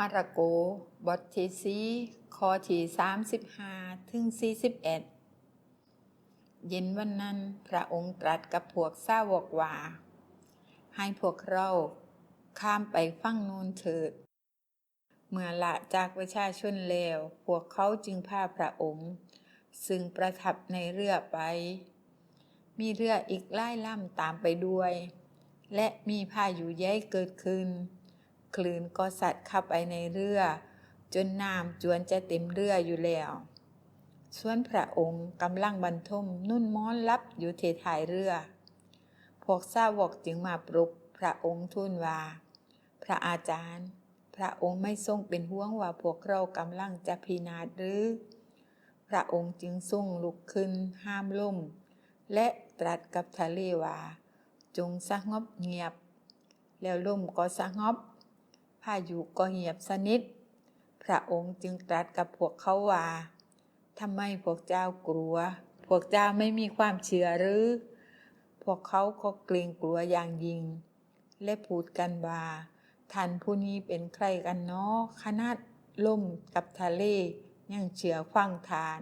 มาระโก บทที่สี่ข้อที่สามสิบห้าถึงสี่สิบเอ็ดเย็นวันนั้นพระองค์ตรัสกับพวกสาวกว่าให้พวกเราข้ามไปฝั่งโน้นเถิด เมื่อละจากประชาชนแล้ว พวกเขาจึงพาพระองค์ ซึ่งประทับในเรือไป มีเรืออีกหลายลำตามไปด้วย และมีพายุใหญ่เกิดขึ้น คลื่นก็สัดเข้าไปในเรือ จนน้ำจวนจะเต็มเรืออยู่แล้วส่วนพระองค์กำลังบรรทมนุ่นม้อนรับอยู่เทท้ายเรือ พวกสาวกจึงมาปลุกพระองค์ทูลว่า พระอาจารย์ พระองค์ไม่ทรงเป็นห่วงว่าพวกเรากำลังจะพินาศหรือ พระองค์จึงทรงลุกขึ้นห้ามล่ม และตรัสกับทะเลว่า จงสงบเงียบ แล้วลมก็สงบ พายุก็เงียบสนิท พระองค์จึงตรัสกับพวกเขาว่าทำไมพวกเจ้ากลัว พวกเจ้าไม่มีความเชื่อหรือ พวกเขาก็เกรงกลัวอย่างยิ่ง และพูดกันว่าท่านผู้นี้เป็นใครกันเนาะขนาดลมกับทะเลยังเชื่อฟังทาน